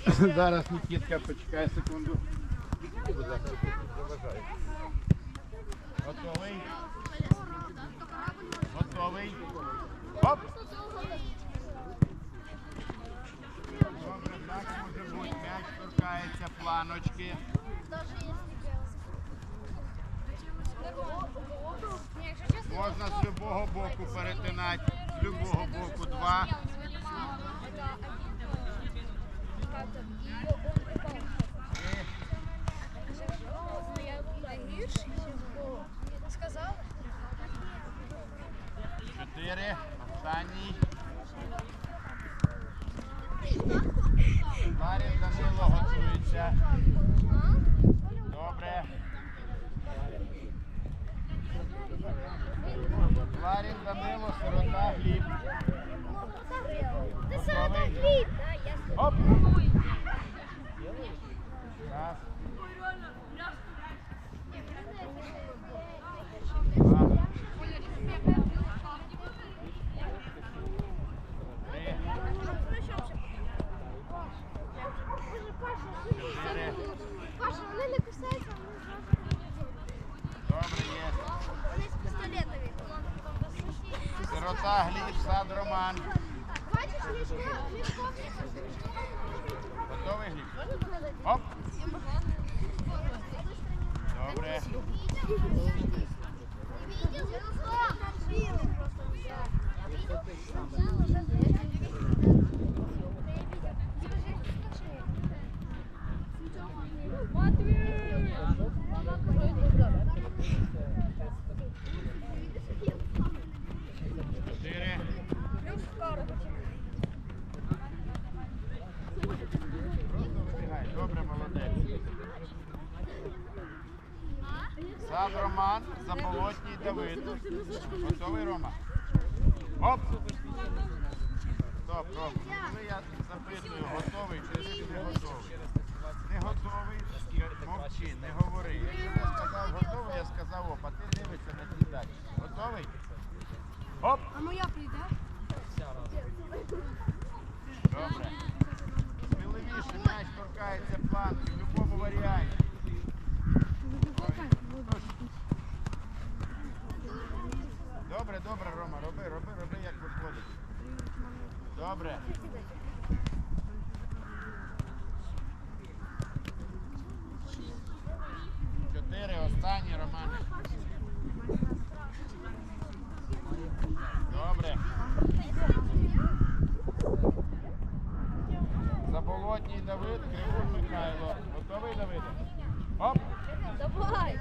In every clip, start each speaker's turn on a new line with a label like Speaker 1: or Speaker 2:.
Speaker 1: Зараз Нікітка почекає секунду. Готовий? Готовий? Оп! Добре, так може бути. М'яч торкається планочки. Можна з любого боку перетинати. З любого боку два. Чотири. Останній. Ларін Данило готується. Добре. Ларін Данило, сирота Гліб.
Speaker 2: Ти сирота хліб.
Speaker 1: Оп! Раз. Два. Три. Чотири.
Speaker 2: Паша, вони не кусаються, вони зразу.
Speaker 1: Добре є.
Speaker 2: Вони з пістолетами.
Speaker 1: Сирота Гліб, сад Роман.
Speaker 2: Бачиш, мішка, мішка.
Speaker 1: Готовий Гліб? Оп! Добре. Чотири. Просто вибігай. Добре, молодець. Сад Роман, Заболотній Давид. Готовий, Рома? Оп! Стоп, Рома. Коли я запитую, готовий чи не готовий? Не готовий, мовчи, не говори. Якщо я сказав готовий, я сказав оп, а ти дивишся на ті далі. Готовий? Оп!
Speaker 2: А моя прийде?
Speaker 1: Добре. Сміливіше м'яч торкається планки в будь-якому варіанті. Добре, добре, Рома, роби, роби, роби, як виходить. Добре. Чотири, останні, Романе. Добре. Заболотній Давид, Кривун Михайло. Готовий Давид? Оп!
Speaker 2: Давай.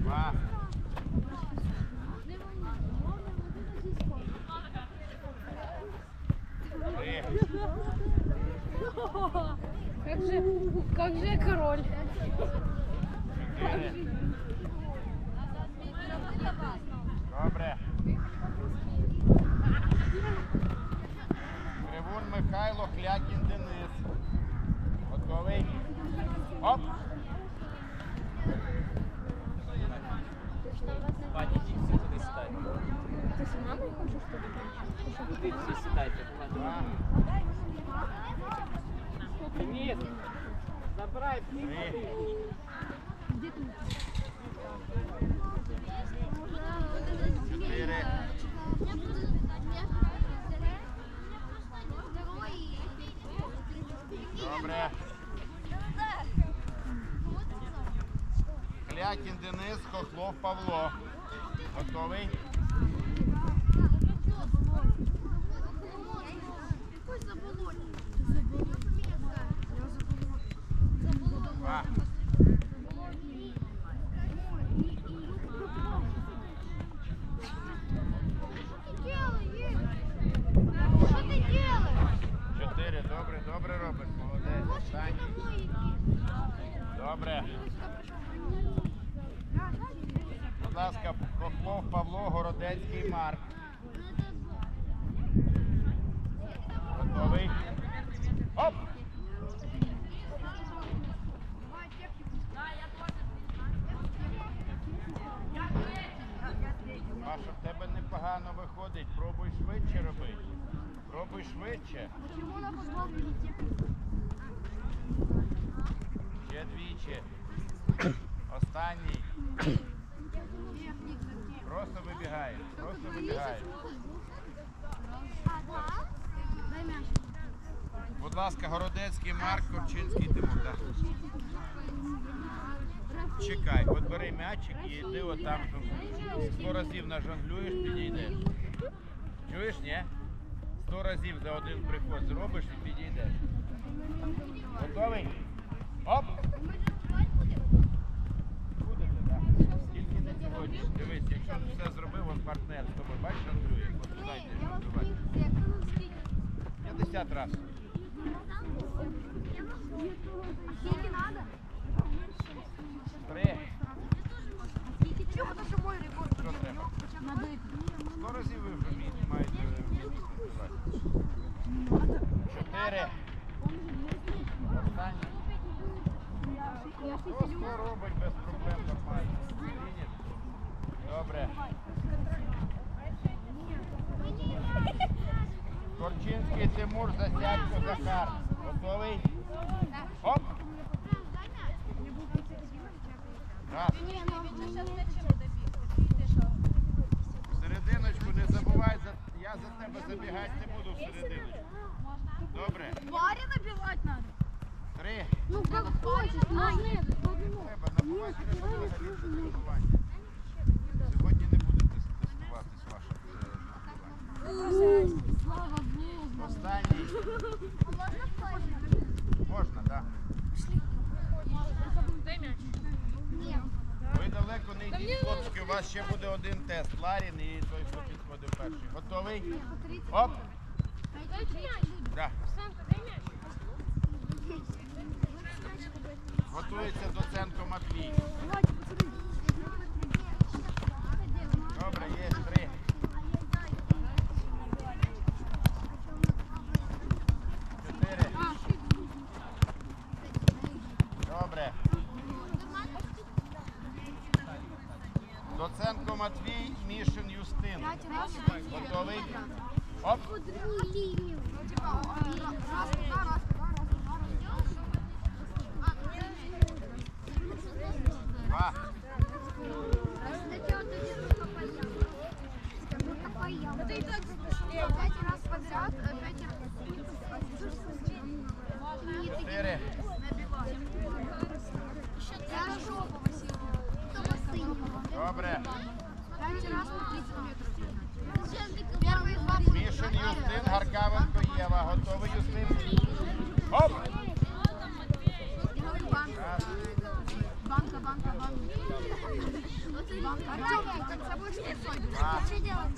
Speaker 1: Два. Три.
Speaker 3: Как же, как же король.
Speaker 1: Чотири. Добре. Кривун Михайло, Клякін Денис. Готовий? Оп!
Speaker 4: Пані, всі туди сідайте.
Speaker 3: Ты с мамой хочешь что ли?
Speaker 4: Туди всі сідайте.
Speaker 1: Два.
Speaker 4: Денис, забирай
Speaker 1: Три. Чотири. Добре. Клякін Денис, Хохлов Павло. Готовий? Два.
Speaker 2: Що ти робиш?
Speaker 1: Чотири. Добре, добре робиш. Молодець. Добре. Будь ласка, Хохлов Павло, Городецький Марк. Готовий? Оп! Паша, в тебе непогано виходить. Пробуй швидше робити. Пробуй швидше.
Speaker 2: Почему на футбол не?
Speaker 1: Ще двічі. Останній. Просто вибігаєш. Просто
Speaker 2: мяч.
Speaker 1: Будь ласка, Городецький Марк, Корчинський Тимур. Чекай, от бери м'ячик і йди отам. Сто разів нажонглюєш, підійдеш. Чуєш, ні? Сто разів за один приход зробиш і підійдеш. Готовий? Оп! Будете, так. Тільки не сьогодні. Дивись, якщо ти все зробив, он партнер з тобою, бачиш, жонглює. От туди йди жонглювати. 50 разів.
Speaker 2: Скільки надо?
Speaker 1: Три.
Speaker 2: Чего это же мой рекорд?
Speaker 1: Що треба?
Speaker 2: Надо
Speaker 1: Сто разів ви вже вмієте, маєте співати. Чотири. Просто робить без проблем нормально. Добре. Корчинський Тимур, Засядько, Захар. Готовий? Оп! Раз. Серединочку не забувай, я за тебе забігати не буду в серединочку. Добре.
Speaker 2: Варя набивать надо.
Speaker 1: Три.
Speaker 2: Ну как хочешь.
Speaker 1: Треба набувати треба взагалі без. Сьогодні не буде тес- тестуватись ваше набування.
Speaker 2: Слава Богу.
Speaker 1: Останній. Можна, так?
Speaker 3: Дай мяч.
Speaker 2: Нет.
Speaker 1: Ви далеко не йдіть, хлопчики, у вас ще буде один тест. Ларін і той, хто підходив перший. Готовий? Оп! Готується Доценко Матвій. Добре, є три. Чотири. Добре. Доценко Матвій, Мішин Юстин. Готовий?
Speaker 2: Ну, типа, раз туда, раз туда, раз туда, раз и так Пять раз подряд, пять раз. Я жопу, Василий.
Speaker 1: Добре.
Speaker 2: Пять раз по 30
Speaker 1: Гаркавенко Єва. Готовий Юстин? Оп.
Speaker 2: Я говорю банка. Банка, банка, банка. Банка. Артем, так с собой что ли?
Speaker 1: Два.
Speaker 2: Что делать?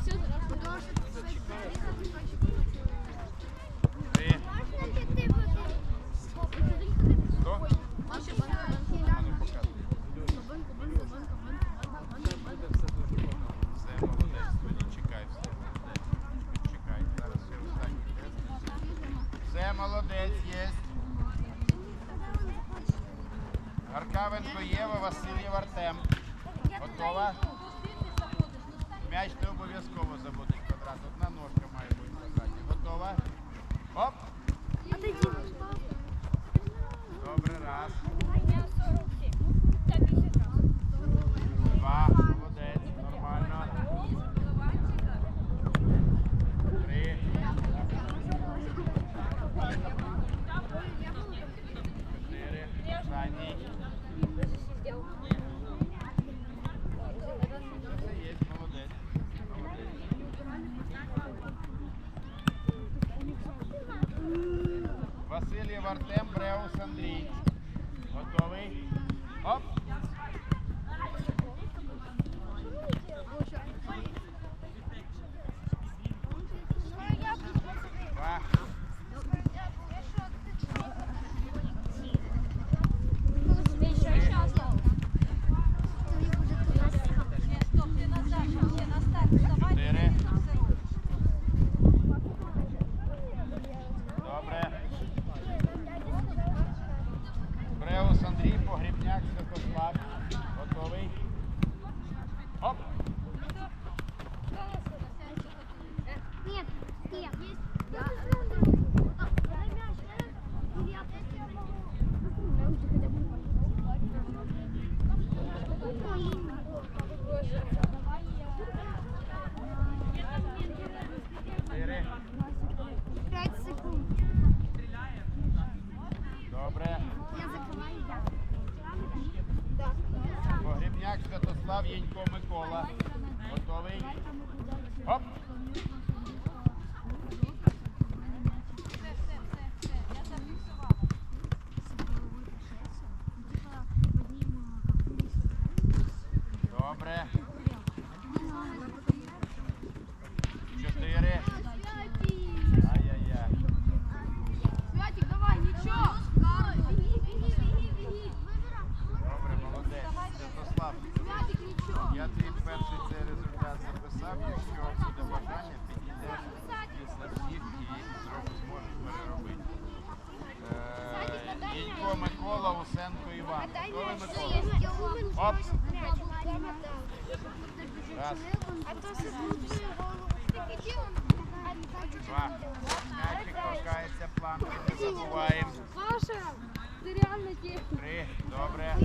Speaker 2: Все, потому что
Speaker 1: Три. Сто.
Speaker 2: Маша,
Speaker 1: А ну показуй. Все, молодець. Тоді чекай, все, молодець. Чекай, зараз ще останній тест. Все, молодець, є. Гаркавенко Єва, Васильєв Артем. Готова? М'яч не обов'язково заводить квадрат. Одна ножка має бути в квадраті. Готова? Оп! Добре, раз. Усенко Іван. Оп. Раз, два. М'ячик торкається планки, не забуваємо.
Speaker 2: Паша, ти реально технік.
Speaker 1: Три. Добре.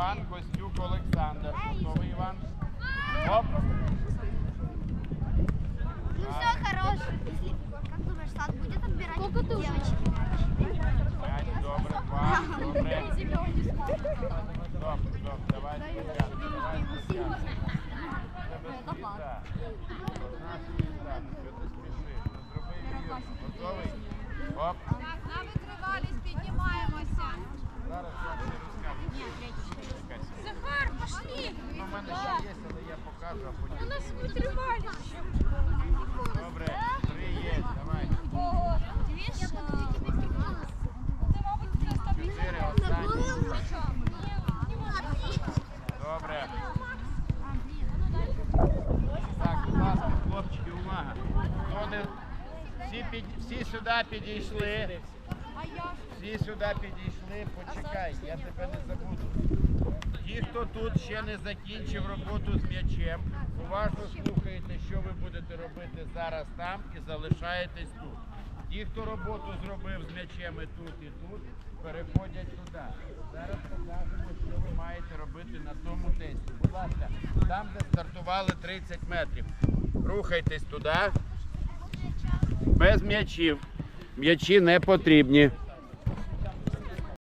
Speaker 1: Іван, Костюк Олександр. Готовий Іван? Оп.
Speaker 2: Ну все, хорош. Если, как думаешь, сад будет отбирать девочек?
Speaker 1: П'ять, добре, два, добре. Стоп, стоп, давай спочатку, давай спочатку. Тебе суєта. Одна суєта, ну що ти спішиш? Ну зроби вірно. Готовий? Оп.
Speaker 2: На витривалість піднімаємося.
Speaker 1: Зараз я все розкажу. Чекай секунду.
Speaker 3: Захар, пошли.
Speaker 1: Ну, в мене ще є, але я покажу, а
Speaker 3: У
Speaker 1: потім.
Speaker 3: нас витривали.
Speaker 1: Добре, три є, давай.
Speaker 3: Ого. Це, мабуть, це стабільно.
Speaker 1: Чотири останні. Добре. Так, будь ласка, хлопчики, увага. Хто не... всі, під... всі сюди підійшли. Всі сюди підійшли, почекай, я тебе не забуду. Ті, хто тут ще не закінчив роботу з м'ячем, уважно слухаєте, що ви будете робити зараз там і залишаєтесь тут. Ті, хто роботу зробив з м'ячем і тут, і тут, переходять туди. Зараз покажемо, що ви маєте робити на тому тесті. Будь ласка, там, де стартували 30 метрів. Рухайтесь туди. Без м'ячів. М'ячі не потрібні.